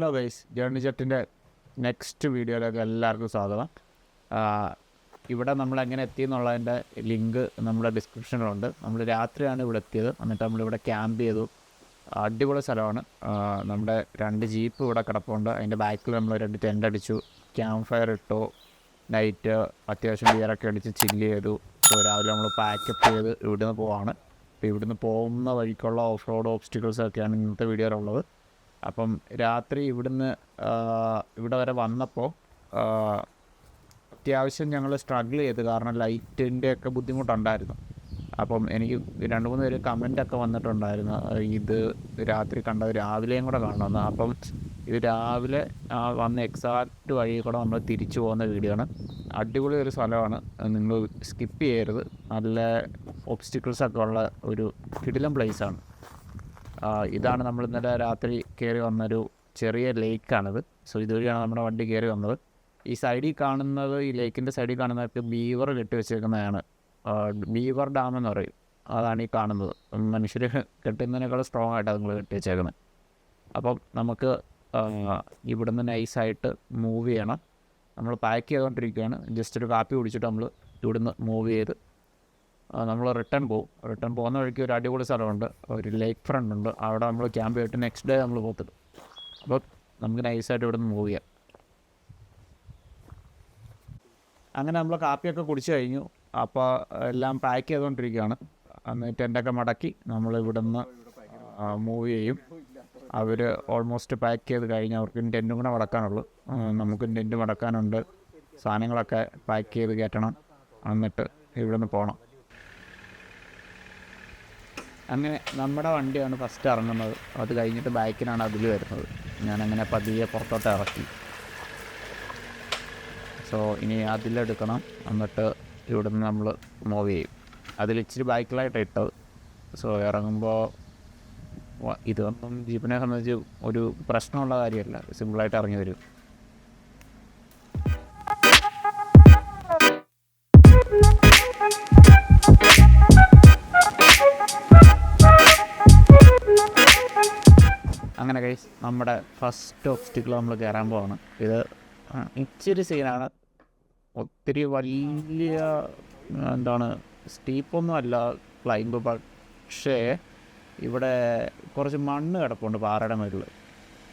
Hello guys journey ചട്ടിന്റെ next വീഡിയോയിലേക്ക് എല്ലാവർക്കും സ്വാഗതം. ഇവിടെ നമ്മൾ എങ്ങനെ എത്തി എന്നുള്ളതിന്റെ ലിങ്ക് നമ്മുടെ ഡിസ്ക്രിപ്ഷനിലുണ്ട്. നമ്മൾ രാത്രിയാണ് ഇവിടെ എത്തിയത്. എന്നിട്ട് നമ്മളിവിടെ ക്യാമ്പ് ചെയ്തു. അടിപൊളി സ്ഥലമാണ്. നമ്മുടെ രണ്ട് ജീപ്പ് ഇവിടെ കിടപ്പുണ്ട്. അതിന്റെ ബാക്കിൽ നമ്മൾ രണ്ട് ടെന്റ് അടിച്ചു. ക്യാമ്പ് ഫയർ ഇട്ടു. നൈറ്റ് അത്യാവശ്യം ബിയറൊക്കെ അടിച്ച് ചില്ല് ചെയ്തു. രാവിലെ നമ്മൾ പാക്കപ്പ് ചെയ്ത് ഇവിടുന്ന് പോവാണ്. അപ്പോൾ ഇവിടുന്ന് പോകുന്ന വഴിക്കുള്ള ഓഫ് റോഡ് ഓബ്സ്റ്റിക്കിൾസ് ഒക്കെയാണ് ഇന്നത്തെ വീഡിയോയിലുള്ളത് അപ്പം രാത്രി ഇവിടുന്ന് ഇവിടെ വരെ വന്നപ്പോൾ അത്യാവശ്യം ഞങ്ങൾ സ്ട്രഗിൾ ചെയ്ത്. കാരണം ലൈറ്റിന്റെ ഒക്കെ ബുദ്ധിമുട്ടുണ്ടായിരുന്നു. അപ്പം എനിക്ക് രണ്ട് മൂന്ന് പേര് കമന്റൊക്കെ വന്നിട്ടുണ്ടായിരുന്നു. ഇത് രാത്രി കണ്ടത് രാവിലെയും കൂടെ കാണണമെന്ന് അപ്പം ഇത് രാവിലെ വന്ന എക്സാക്റ്റ് വഴി കൂടെ നമ്മൾ തിരിച്ചു പോകുന്ന വീഡിയോ ആണ്. അടിപൊളി ഒരു സ്ഥലമാണ്. നിങ്ങൾ സ്കിപ്പ് ചെയ്യരുത്. നല്ല ഒബ്സ്റ്റിക്കിൾസ് ഒക്കെ ഉള്ള ഒരു കിടിലം പ്ലേസാണ് ഇതാണ് നമ്മൾ ഇന്നലെ രാത്രി കയറി വന്നൊരു ചെറിയ ലേക്കാണിത്. സോ ഇതുവഴിയാണ് നമ്മുടെ വണ്ടി കയറി വന്നത്. ഈ സൈഡിൽ കാണുന്നത് ഈ ലേക്കിന്റെ സൈഡിൽ കാണുന്നതൊക്കെ ബീവർ കെട്ടി വെച്ചേക്കുന്നതാണ്. ബീവർ ഡാം എന്ന് പറയും. അതാണ് ഈ കാണുന്നത്. മനുഷ്യർ കെട്ടുന്നതിനേക്കാൾ സ്ട്രോങ് ആയിട്ട് നിങ്ങൾ കെട്ടി വെച്ചേക്കുന്നത് അപ്പം നമുക്ക് ഇവിടുന്ന് നൈസായിട്ട് മൂവ് ചെയ്യണം. നമ്മൾ പാക്ക് ചെയ്തുകൊണ്ടിരിക്കുകയാണ് ജസ്റ്റ് ഒരു കാപ്പി കുടിച്ചിട്ട് നമ്മൾ ഇവിടുന്ന് മൂവ് ചെയ്ത് നമ്മൾ റിട്ടേൺ പോകും റിട്ടേൺ പോകുന്ന വഴിക്ക് ഒരു അടിപൊളി സ്ഥലമുണ്ട്. ഒരു ലേക്ക് ഫ്രണ്ട് ഉണ്ട്. അവിടെ നമ്മൾ ക്യാമ്പ് ചെയ്തിട്ട് നെക്സ്റ്റ് ഡേ നമ്മൾ പോകത്തില്ല അപ്പോൾ നമുക്ക് നൈസായിട്ട് ഇവിടെ നിന്ന് മൂവ് ചെയ്യാം. അങ്ങനെ നമ്മൾ കാപ്പിയൊക്കെ കുടിച്ചു കഴിഞ്ഞു. അപ്പോൾ എല്ലാം പാക്ക് ചെയ്തുകൊണ്ടിരിക്കുകയാണ് എന്നിട്ട് ടെന്റൊക്കെ മടക്കി നമ്മൾ ഇവിടുന്ന് മൂവ് ചെയ്യും. അവർ ഓൾമോസ്റ്റ് പാക്ക് ചെയ്ത് കഴിഞ്ഞ് അവർക്ക് ടെന്റും കൂടെ മടക്കാനുള്ളൂ. നമുക്ക് നമുക്കും ടെന്റ് മടക്കാനുണ്ട്. സാധനങ്ങളൊക്കെ പാക്ക് ചെയ്ത് കയറ്റണം. എന്നിട്ട് ഇവിടുന്ന് പോകണം അങ്ങനെ നമ്മുടെ വണ്ടിയാണ് ഫസ്റ്റ് ഇറങ്ങുന്നത്. അത് കഴിഞ്ഞിട്ട് ബാക്കിനാണ് അതിൽ വരുന്നത്. ഞാനങ്ങനെ പതിയെ പുറത്തോട്ട് ഇറക്കി. സോ ഇനി അതിലെടുക്കണം. എന്നിട്ട് ഇവിടുന്ന് നമ്മൾ മൂവ് ചെയ്യും. അതിൽ ഇച്ചിരി ബൈക്കിലായിട്ട് ഇട്ടത്. സോ ഇറങ്ങുമ്പോൾ ഇതൊന്നും ജീപ്പിനെ സംബന്ധിച്ച് ഒരു പ്രശ്നമുള്ള കാര്യമല്ല. സിമ്പിളായിട്ട് ഇറങ്ങി വരും. കൈസ് നമ്മുടെ ഫസ്റ്റ് ഒബ്സ്റ്റിക്കിൾ നമ്മൾ കയറാൻ പോവാണ്. ഇത് ഇച്ചിരി സീനാണ്. ഒത്തിരി വലിയ എന്താണ് സ്റ്റീപ്പൊന്നും അല്ല ക്ലൈംബ് പക്ഷേ ഇവിടെ കുറച്ച് മണ്ണ് കിടപ്പുണ്ട് പാറയുടെ മുകളിൽ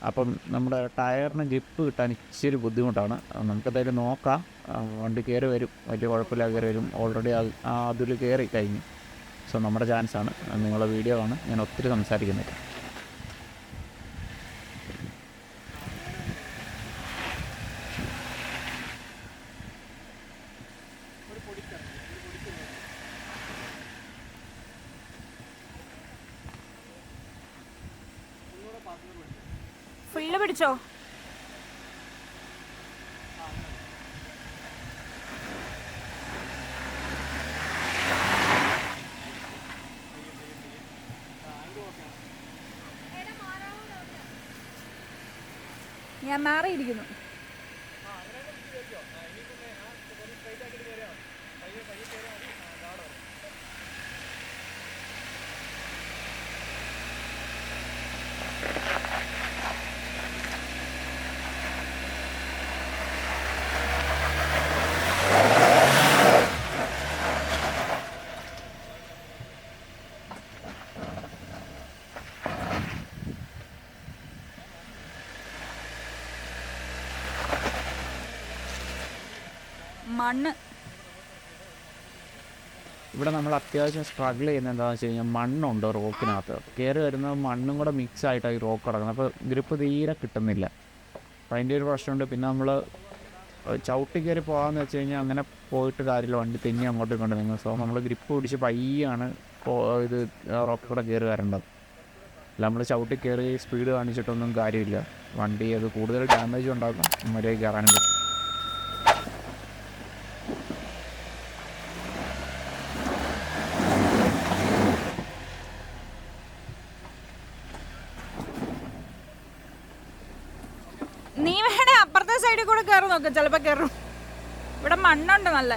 അപ്പം നമ്മുടെ ടയറിന് ജിപ്പ് കിട്ടാൻ ഇച്ചിരി ബുദ്ധിമുട്ടാണ്. നമുക്കതായാലും നോക്കാം. വണ്ടി കയറി വരും. വലിയ കുഴപ്പമില്ല കയറി വരും. ഓൾറെഡി അതിൽ കയറി കഴിഞ്ഞു. സോ നമ്മുടെ ചാൻസാണ് നിങ്ങളുടെ വീഡിയോ ആണ് ഞാൻ ഒത്തിരി സംസാരിക്കുന്നില്ല ഫുള്ള് പിടിച്ചോ ഞാൻ മാറിയിരിക്കുന്നു. മണ്ണ്. ഇവിടെ നമ്മൾ അത്യാവശ്യം സ്ട്രഗിൾ ചെയ്യുന്നത് എന്താണെന്ന് വെച്ച് കഴിഞ്ഞാൽ മണ്ണുണ്ട് റോക്കിനകത്ത്. കയറി വരുന്ന മണ്ണും കൂടെ മിക്സ് ആയിട്ടാണ് ഈ റോക്ക് കിടക്കുന്നത് അപ്പോൾ ഗ്രിപ്പ് തീരെ കിട്ടുന്നില്ല. അപ്പോൾ അതിന്റെ ഒരു പ്രശ്നമുണ്ട്. പിന്നെ നമ്മൾ ചവിട്ടി കയറി പോകാമെന്ന് വെച്ച് കഴിഞ്ഞാൽ അങ്ങനെ പോയിട്ട് കാര്യമില്ല. വണ്ടി തെന്നി അങ്ങോട്ടും ഇങ്ങോട്ടും നിങ്ങൾ സോ നമ്മൾ ഗ്രിപ്പ് പിടിച്ച് പയ്യാണ് ഇത് റോക്കിൽ കൂടെ കയറി വരേണ്ടത്. അല്ല നമ്മൾ ചവിട്ടി കയറി സ്പീഡ് കാണിച്ചിട്ടൊന്നും കാര്യമില്ല. വണ്ടി അത് കൂടുതൽ ഡാമേജ് ഉണ്ടാക്കും. മര്യാദ കയറാനും പറ്റും നീ വേണേ അപ്പുറത്തെ സൈഡിൽ കൂടെ കയറി നോക്ക് ചിലപ്പോൾ കയറും ഇവിടെ മണ്ണുണ്ട് നല്ല.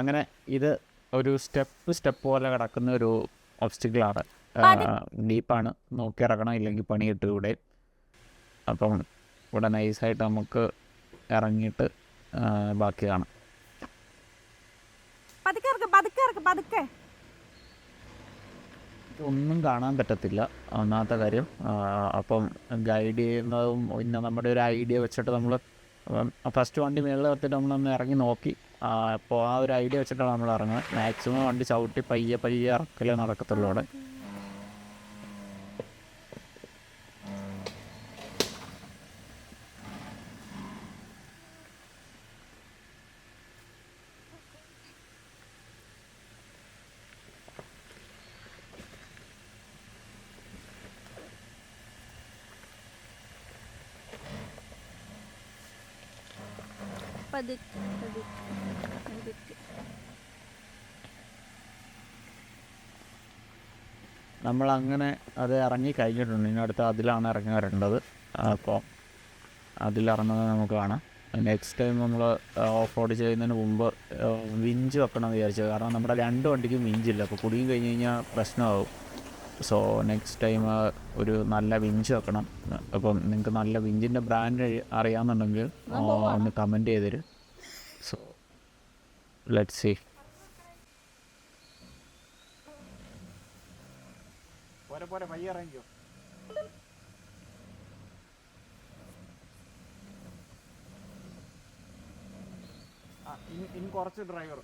അങ്ങനെ ഇത് ഒരു സ്റ്റെപ്പ് സ്റ്റെപ്പ് പോലെ കിടക്കുന്ന ഒരു ഒബ്സ്റ്റിക്കിളാണ്. ഡീപ്പാണ്. നോക്കി ഇറങ്ങണം ഇല്ലെങ്കിൽ പണി കിട്ടും ഇവിടെ. അപ്പം ഇവിടെ നൈസായിട്ട് നമുക്ക് ഇറങ്ങിയിട്ട് ബാക്കി കാണാം. ഒന്നും കാണാൻ പറ്റത്തില്ല ഒന്നാമത്തെ കാര്യം. അപ്പം ഗൈഡ് ചെയ്യുന്നതും പിന്നെ നമ്മുടെ ഒരു ഐഡിയ വെച്ചിട്ട് നമ്മൾ ഫസ്റ്റ് വണ്ടി മേളിൽ വെച്ചിട്ട് നമ്മളൊന്ന് ഇറങ്ങി നോക്കി. അപ്പോൾ ആ ഒരു ഐഡിയ വെച്ചിട്ടാണ് നമ്മൾ ഇറങ്ങുന്നത്. മാക്സിമം വണ്ടി ചവിട്ടി പയ്യെ പയ്യെ ഇറക്കലേ നടക്കത്തുള്ളൂ അവിടെ. പതുക്കെ പതുക്കെ. പതുക്കെ നമ്മൾ അങ്ങനെ അത് ഇറങ്ങി കഴിഞ്ഞിട്ടുണ്ട്. ഇനി അടുത്ത അതിലാണ് ഇറങ്ങി വരേണ്ടത് അപ്പോൾ അതിലിറങ്ങുന്നത് നമുക്ക് കാണാം. നെക്സ്റ്റ് ടൈം നമ്മൾ ഓഫ് റോഡ് ചെയ്യുന്നതിന് മുമ്പ് വിഞ്ച് വെക്കണം എന്ന് വിചാരിച്ചത്. കാരണം നമ്മുടെ രണ്ട് വണ്ടിക്കും വിഞ്ചില്ല. അപ്പോൾ കുടിയും കഴിഞ്ഞ് കഴിഞ്ഞാൽ പ്രശ്നമാവും. സോ നെക്സ്റ്റ് ടൈം ഒരു നല്ല വിഞ്ച് വെക്കണം. അപ്പം നിങ്ങൾക്ക് നല്ല വിഞ്ചിന്റെ ബ്രാൻഡ് അറിയാമെന്നുണ്ടെങ്കിൽ ഒന്ന് കമന്റ് ചെയ്തരും. സോ ലെറ്റ് സി പോരെ പയ്യെ ഇനി കുറച്ച് driver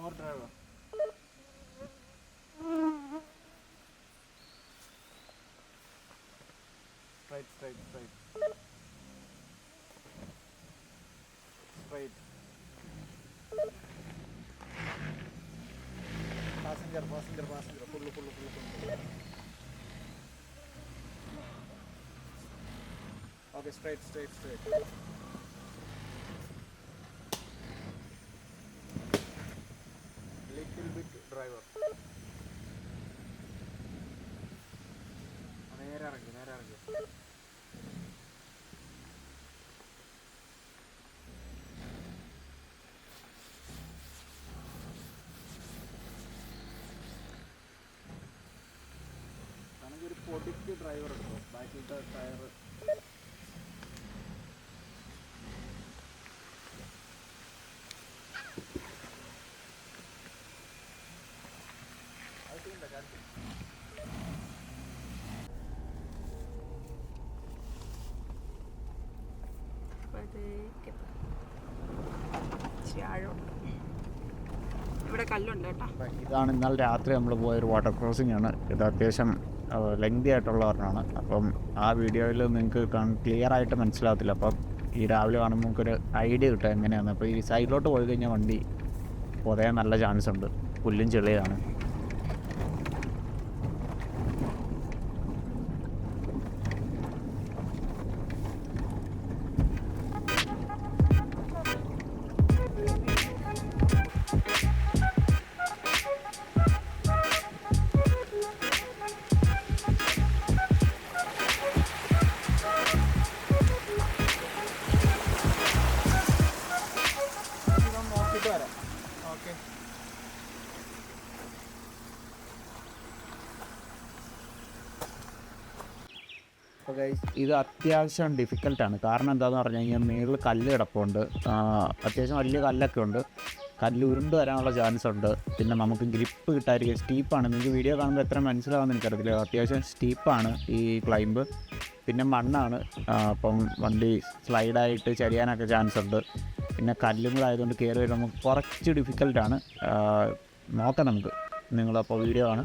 more driver. Straight, straight, straight. Straight. Passenger, passenger, passenger. Pull, pull, pull, pull. Okay, straight, straight, straight. Driver നേരെ ഇറങ്ങി നേരെ ഇറങ്ങി. ഒരു പൊടിക്ക് ഡ്രൈവർ എടുക്കും ബാക്കിലത്തെ ടയർ പതുക്കെ ഇവിടെ കല്ലുണ്ട് കേട്ടോ. ഇതാണ് ഇന്നലെ രാത്രി നമ്മൾ പോയ ഒരു വാട്ടർ ക്രോസിംഗ് ആണ്. ഇത് അത്യാവശ്യം ലെങ്തി ആയിട്ടുള്ള ഒരെണ്ണമാണ് അപ്പം ആ വീഡിയോയിൽ നിങ്ങൾക്ക് ക്ലിയർ ആയിട്ട് മനസ്സിലാവത്തില്ല. അപ്പം ഈ രാവിലെ കാണുമ്പോൾ നമുക്കൊരു ഐഡിയ കിട്ടുക എങ്ങനെയാണ് അപ്പോൾ ഈ സൈഡിലോട്ട് പോയി കഴിഞ്ഞാൽ വണ്ടി പുതയാൻ നല്ല ചാൻസ് ഉണ്ട്. പുല്ലും ചെളിയാണ്. ഇത് അത്യാവശ്യം ഡിഫിക്കൽട്ടാണ് കാരണം എന്താന്ന് പറഞ്ഞു കഴിഞ്ഞാൽ മേളിൽ കല്ല് കിടപ്പുണ്ട്. അത്യാവശ്യം വലിയ കല്ലൊക്കെ ഉണ്ട്. കല്ല് ഉരുണ്ട് വരാനുള്ള ചാൻസ് ഉണ്ട്. പിന്നെ നമുക്ക് ഗ്രിപ്പ് കിട്ടാതിരിക്കും സ്റ്റീപ്പാണ് നിങ്ങൾക്ക് വീഡിയോ കാണുമ്പോൾ എത്ര മനസ്സിലാവുമെന്ന് എനിക്കറിയില്ല അത്യാവശ്യം സ്റ്റീപ്പാണ് ഈ ക്ലൈംബ് പിന്നെ മണ്ണാണ്. അപ്പം വണ്ടി സ്ലൈഡായിട്ട് ചരിയാനൊക്കെ ചാൻസ് ഉണ്ട്. പിന്നെ കല്ലും കൂടെ ആയതുകൊണ്ട് കയറി വരുമ്പോൾ നമുക്ക് കുറച്ച് ഡിഫിക്കൽട്ടാണ് നോക്കാം നമുക്ക്. നിങ്ങളപ്പോൾ വീഡിയോ ആണ്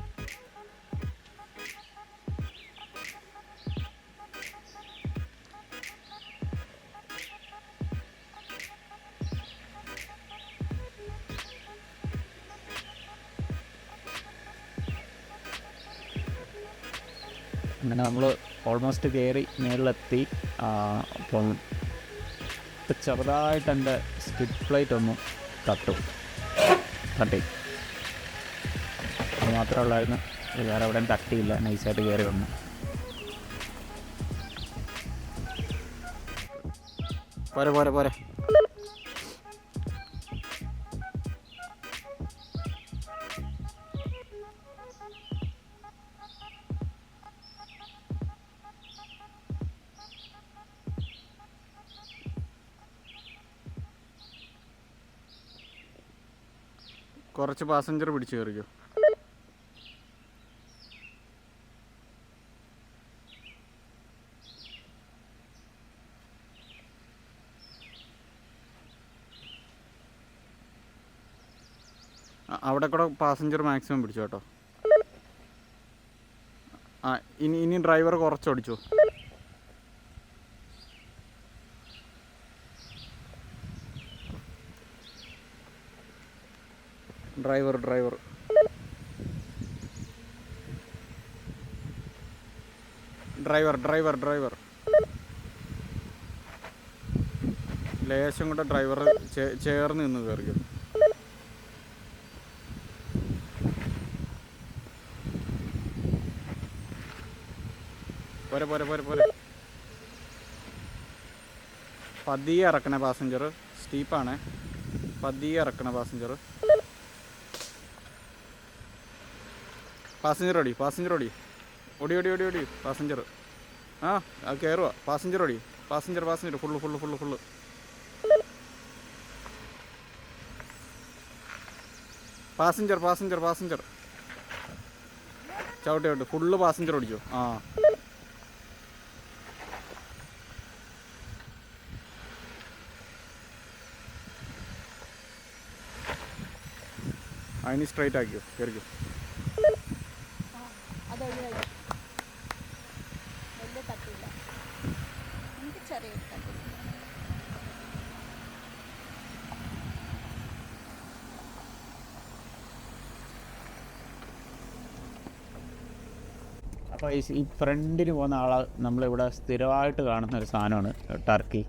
നമ്മൾ ഓൾമോസ്റ്റ് കയറി മേളിലെത്തി. അപ്പം ചെറുതായിട്ട് എന്റെ സ്കിഡ് പ്ലേറ്റ് ഒന്ന് തട്ടു. തട്ടി. അത് മാത്രമേ ഉള്ളായിരുന്നു വേറെ എവിടെയും തട്ടിയില്ല. നൈസായിട്ട് കയറി വന്നു. പോരെ പോരെ പോരെ. കുറച്ച് പാസഞ്ചർ പിടിച്ചു കയറിക്കോ അവിടെ കൂടെ പാസഞ്ചർ മാക്സിമം പിടിച്ചു കേട്ടോ. ആ ഇനി ഇനി ഡ്രൈവർ കുറച്ച് driver driver driver driver driver ലേശം കൂടെ ഡ്രൈവർ ചേർന്ന് നിന്ന് കയറിയത് പോരെ പോരെ പോരെ പോരെ. പതിയെ ഇറക്കണേ പാസഞ്ചർ സ്റ്റീപ്പാണേ പതിയെ ഇറക്കണേ പാസഞ്ചർ പാസഞ്ചർ ഓടി പാസഞ്ചർ ഓടി. ഓടി ഓടി ഓടി ഓടി. പാസഞ്ചർ ആ അത് കയറുക പാസഞ്ചർ ഓടി. Passenger passenger full full full full passenger passenger passenger ചവിട്ടി ചവിട്ടി. ഫുള്ള് പാസഞ്ചർ ഓടിച്ചോ. ആ. അതിന് സ്ട്രൈറ്റ് ആക്കിയോ കയറിക്കോ വലിയ തട്ടില്ല എനിക്ക് ചെറിയ തട്ടില്ല അപ്പോൾ ഈ ഫ്രണ്ടിന് പോകുന്ന ആളെ നമ്മളിവിടെ സ്ഥിരമായിട്ട് കാണുന്ന ഒരു സാധനമാണ് ടർക്കി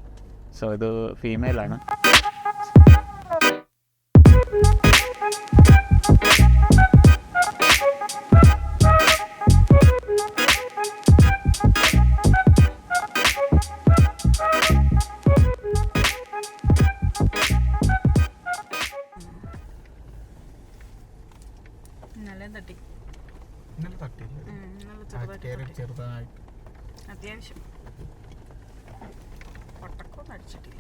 സോ ഇത് ഫീമെയിലാണ് അത്യാവശ്യം. പൊട്ടക്കൊന്നും അടിച്ചിട്ടില്ല.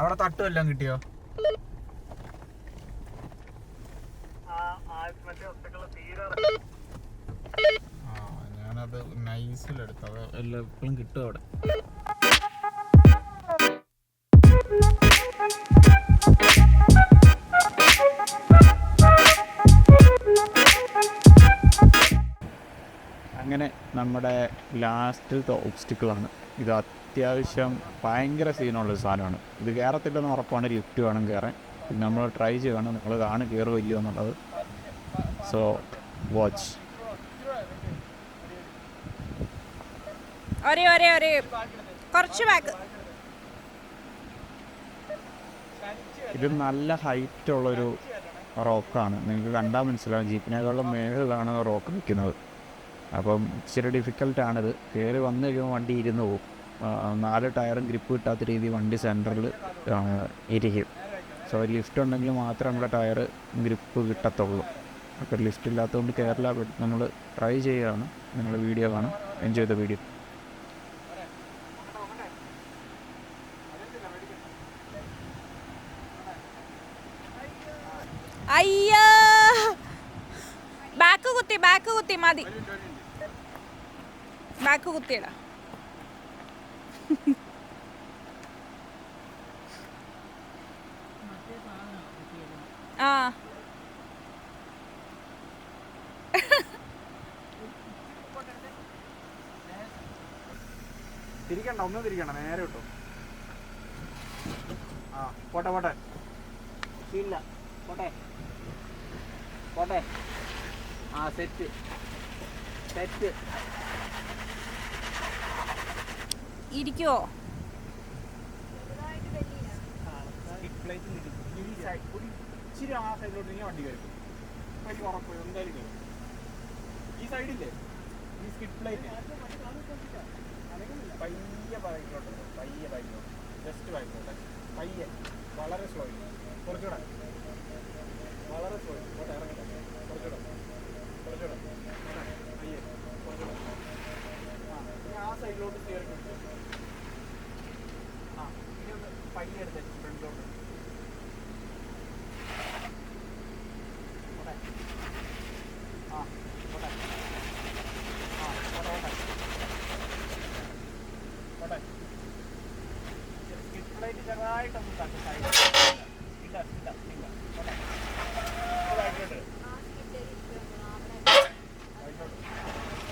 അവിടെ തട്ടുമെല്ലാം കിട്ടിയോ? അത് എല്ലാം എപ്പോഴും കിട്ടും അവിടെ. അങ്ങനെ നമ്മുടെ ലാസ്റ്റത്തെ ഒബ്സ്റ്റിക്കിളാണ് ഇത് അത്യാവശ്യം ഭയങ്കര സീനുള്ള സാധനമാണ്. ഇത് കയറത്തില്ലെന്ന് ഉറപ്പാണ് ലിഫ്റ്റ് വേണം കയറാൻ നമ്മൾ ട്രൈ ചെയ്യണം നിങ്ങൾ കാണും കയറുമോ ഇല്ലയോ എന്നുള്ളത്. സോ വാച്ച് ഒരേ ഒരേ ഒരേ. കുറച്ച് ബാക്ക് ഇത് നല്ല ഹൈറ്റ് ഉള്ളൊരു റോക്കാണ്. നിങ്ങൾക്ക് കണ്ടാൽ മനസ്സിലാവും. ജീപ്പിനേക്കാളും മേളിലാണ് റോക്ക് നിൽക്കുന്നത്. അപ്പം ഇച്ചിരി ഡിഫിക്കൽട്ടാണിത് കയറി വന്നു കഴിയുമ്പോൾ വണ്ടി ഇരുന്ന് പോകും നാല് ടയറും ഗ്രിപ്പ് കിട്ടാത്ത രീതി വണ്ടി സെന്ററിൽ ഇരിക്കും. സോ ലിഫ്റ്റ് ഉണ്ടെങ്കിൽ മാത്രമേ നമ്മുടെ ടയർ ഗ്രിപ്പ് കിട്ടത്തുള്ളൂ. അപ്പോൾ ലിഫ്റ്റ് ഇല്ലാത്തതുകൊണ്ട് കേരള നമ്മൾ ട്രൈ ചെയ്യുകയാണ്. നിങ്ങൾ വീഡിയോ കാണും. എൻജോയ് ദ വീഡിയോ അയ്യോ ബാക്ക് കുത്തി ബാക്ക് കുത്തി മതി. ബാക്ക് കുത്തിയിടാ. ആ. തിരിക്കണ്ട ഒന്നും തിരിക്കണ്ട നേരെ കിട്ടും ആ പോട്ടെ പോട്ടെ. ഇല്ല. പോട്ടെ. പോട്ടെ. ആ സെറ്റ്. സെറ്റ്. ഇരിക്കോ ഇച്ചിരി ആ സൈഡിലോട്ട് ഇനി വണ്ടി കയറി. എനിക്ക് ഉറപ്പ് എന്തായാലും കയറും. ഈ സൈഡില്ലേ ഈ സ്കിഡ് പ്ലേറ്റ് പയ്യെ ബൈക്കിലോട്ട് പയ്യെ ബൈക്കിലോട്ട് ജസ്റ്റ് ബൈക്കിലോട്ട് പയ്യെ. വളരെ സ്ലോ കുറച്ചുകൂടെ. വളരെ സ്ലോ ഇങ്ങോട്ട് ഇറങ്ങട്ടെ കുറച്ചുകൂടെ കുറച്ചുകൂടെ അതെ, പയ്യെ കുറച്ചുകൂടെ ആ സൈഡിലോട്ട് കയറി ആ ഇനി ഒന്ന് പയ്യെ എടുത്തേ ഫ്രണ്ടിലോട്ട് പോട്ടെ. ആ പോട്ടെ. ആ പോട്ടെ, പോട്ടെ. പോട്ടെ. സ്കിഡ് പ്ലേറ്റ് ചെറുതായിട്ടൊന്ന് തട്ട് സൈഡ് ഇല്ല ഇല്ല ഇല്ല പോട്ടെ. ഇത് ബാക്കിലോട്ട്. ബാക്കിലോട്ട്.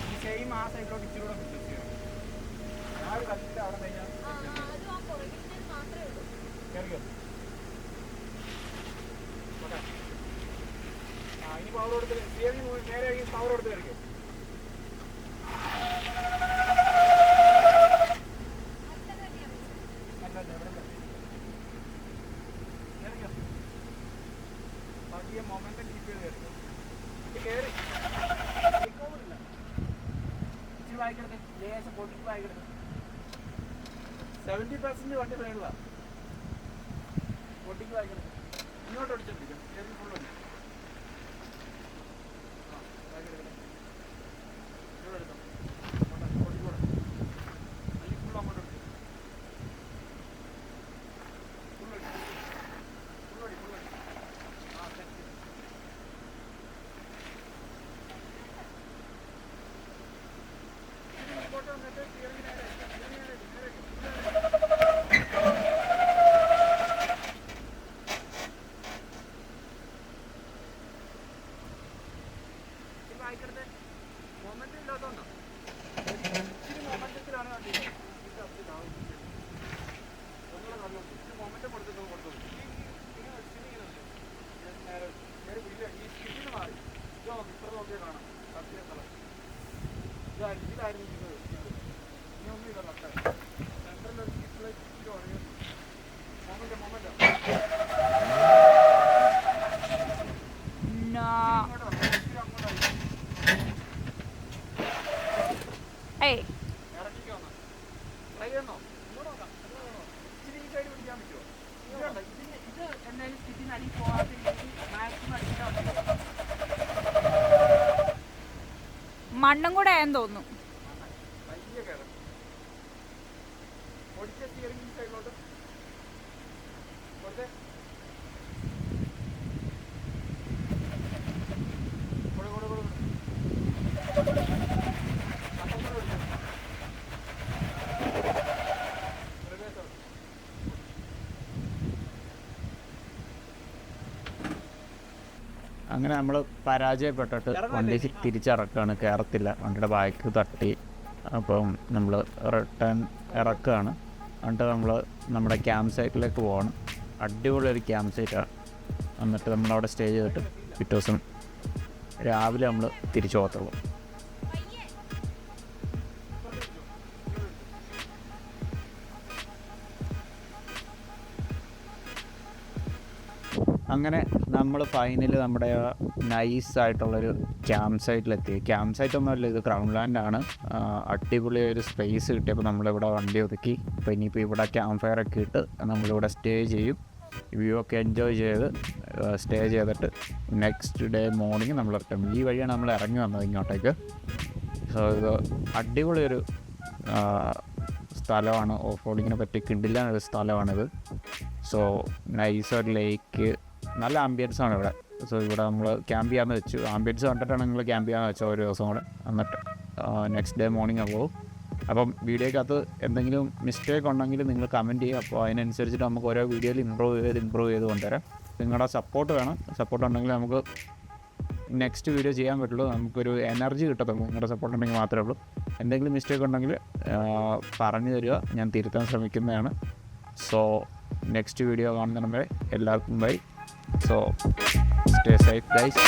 ഈ സെയിം ആ സൈഡിലോട്ട് ഇച്ചിരി കൂടെ പിടിച്ചു ആ. ആ ഇനി പവർ കൊടുത്ത് നേരെ പവർ കൊടുത്ത് കയറിക്കോ അല്ല അല്ല എവിടെ കയറിക്കോ പതിയെ മൊമെന്റം കീപ്പ് ചെയ്ത് കയറിക്കോ ഇത് കയറി ഇല്ല ഇച്ചിരി വായിക്കരുത് ലേശം പൊട്ടിക്ക് വായിക്കരുത് സെവന്റി പെർസെന്റ് വണ്ടി മേളിലാണ് പൊട്ടിക്ക് വായിക്കണം. ഇങ്ങോട്ട് അടിച്ചോണ്ടിരിക്കും ഏത് ഫുള്ള് ഉണ്ട് ആ വായിക്കരുത് ഇവിടെ എടുത്തോ അങ്ങോട്ട് പൊട്ടിക്കൂടെ അല്ലെങ്കിൽ ഫുള്ള് അങ്ങോട്ട് എടുക്കും ഫുള്ള് ഫുള്ളടി ഫുള്ളടി ആ സെറ്റ് ഇങ്ങോട്ട് വന്നിട്ട് ഇറങ്ങി നേരെ ഇറങ്ങി നേരെ നേരെ നേരെ വായിക്കരുത് മൊമെന്റ് ഇല്ലാത്തതുകൊണ്ടോ ഇച്ചിരി മൊമെന്റത്തിലാണ് ഇച്ചിരി മൊമെന്റ് കൊടുത്തിട്ട് No. ഇങ്ങോട്ട് വരണം. ഇച്ചിരി അങ്ങോട്ടായി ഏയ് ഇറക്കിക്ക് വന്നോ. ട്രൈ ചെയ്യുന്നോ? ഇങ്ങോട്ട് നോക്കാം. ഇങ്ങോട്ട് നോക്കാം. ഇച്ചിരി ഈ സൈഡ് പിടിക്കാൻ പറ്റുമോ? ഇത് കണ്ടോ? ഇതിന് ഇത് എന്തായാലും സ്റ്റിച്ചിന് അടി പോകാത്ത രീതിയിൽ മാക്സിമം അടിക്കാൻ പറ്റുമോ? മണ്ണും കൂടെ ആയെന്ന് തോന്നുന്നു പയ്യെ കയറും. ഒടിച്ച steering ഈ സൈഡിലോട്ട്. കൊടുത്തേ. കൊടു, കൊടു, കൊടു, കൊടു. അപ്പുറത്തോട്ട് ഒടിച്ചോ. reverse ആവും. അങ്ങനെ നമ്മൾ പരാജയപ്പെട്ടിട്ട് വണ്ടി തിരിച്ചിറക്കുകയാണ് കയറത്തില്ല വണ്ടിയുടെ ബാക്ക് തട്ടി. അപ്പം നമ്മൾ റിട്ടേൺ ഇറക്കുകയാണ് എന്നിട്ട് നമ്മൾ നമ്മുടെ ക്യാമ്പ് സൈറ്റിലേക്ക് പോകണം. അടിപൊളി ഒരു ക്യാമ്പ് സൈറ്റാണ് എന്നിട്ട് നമ്മളവിടെ സ്റ്റേ ചെയ്തിട്ട് പിറ്റേ ദിവസം രാവിലെ നമ്മൾ തിരിച്ചു പോകത്തുള്ളൂ. അങ്ങനെ നമ്മൾ ഫൈനൽ നമ്മുടെ നൈസ് ആയിട്ടുള്ളൊരു ക്യാമ്പ് സൈറ്റിലെത്തി ക്യാമ്പ് സൈറ്റ് ഒന്നുമല്ല ഇത് ക്രൗൺ ആണ്. അടിപൊളി ഒരു സ്പേസ് കിട്ടിയപ്പോൾ നമ്മളിവിടെ വണ്ടി ഒതുക്കി. അപ്പോൾ ഇനിയിപ്പോൾ ഇവിടെ ക്യാമ്പ് ഫയർ ഒക്കെ ഇട്ട് നമ്മളിവിടെ സ്റ്റേ ചെയ്യും. വ്യൂ ഒക്കെ എൻജോയ് ചെയ്ത് സ്റ്റേ ചെയ്തിട്ട് നെക്സ്റ്റ് ഡേ മോർണിംഗ് നമ്മൾ ഇറക്കും ഈ വഴിയാണ് നമ്മൾ ഇറങ്ങി വന്നത് ഇങ്ങോട്ടേക്ക്. സോ ഇത് അടിപൊളി ഒരു സ്ഥലമാണ്. ഓഫ് റോഡിങ്ങിനെ പറ്റി കിണ്ടില്ല ഒരു സ്ഥലമാണിത്. സോ നൈസ് ഒരു ലേക്ക് നല്ല ആംബിയൻസ് ആണ് ഇവിടെ. സോ ഇവിടെ നമ്മൾ ക്യാമ്പ് ചെയ്യാമെന്ന് വെച്ചു. ആംബിയൻസ് കണ്ടിട്ടാണ് നിങ്ങൾ ക്യാമ്പ് ചെയ്യാമെന്ന് വെച്ചത് ഒരു ദിവസം കൂടെ. എന്നിട്ട് നെക്സ്റ്റ് ഡേ മോർണിംഗ് പോകും അപ്പം വീഡിയോക്കകത്ത് എന്തെങ്കിലും മിസ്റ്റേക്ക് ഉണ്ടെങ്കിൽ നിങ്ങൾ കമന്റ് ചെയ്യുക. അപ്പോൾ അതിനനുസരിച്ചിട്ട് നമുക്ക് ഓരോ വീഡിയോയിൽ ഇമ്പ്രൂവ് ചെയ്ത് ഇമ്പ്രൂവ് ചെയ്ത് കൊണ്ടുവരാം. നിങ്ങളുടെ സപ്പോർട്ട് വേണം. സപ്പോർട്ട് ഉണ്ടെങ്കിൽ നമുക്ക് നെക്സ്റ്റ് വീഡിയോ ചെയ്യാൻ പറ്റുള്ളൂ. നമുക്കൊരു എനർജി കിട്ടത്തുള്ളൂ. നിങ്ങളുടെ സപ്പോർട്ട് ഉണ്ടെങ്കിൽ മാത്രമേ ഉള്ളൂ. എന്തെങ്കിലും മിസ്റ്റേക്ക് ഉണ്ടെങ്കിൽ പറഞ്ഞു തരിക. ഞാൻ തിരുത്താൻ ശ്രമിക്കുന്നതാണ്. സോ നെക്സ്റ്റ് വീഡിയോ കാണുന്നതിന് വരെ എല്ലാവർക്കും bye so stay safe guys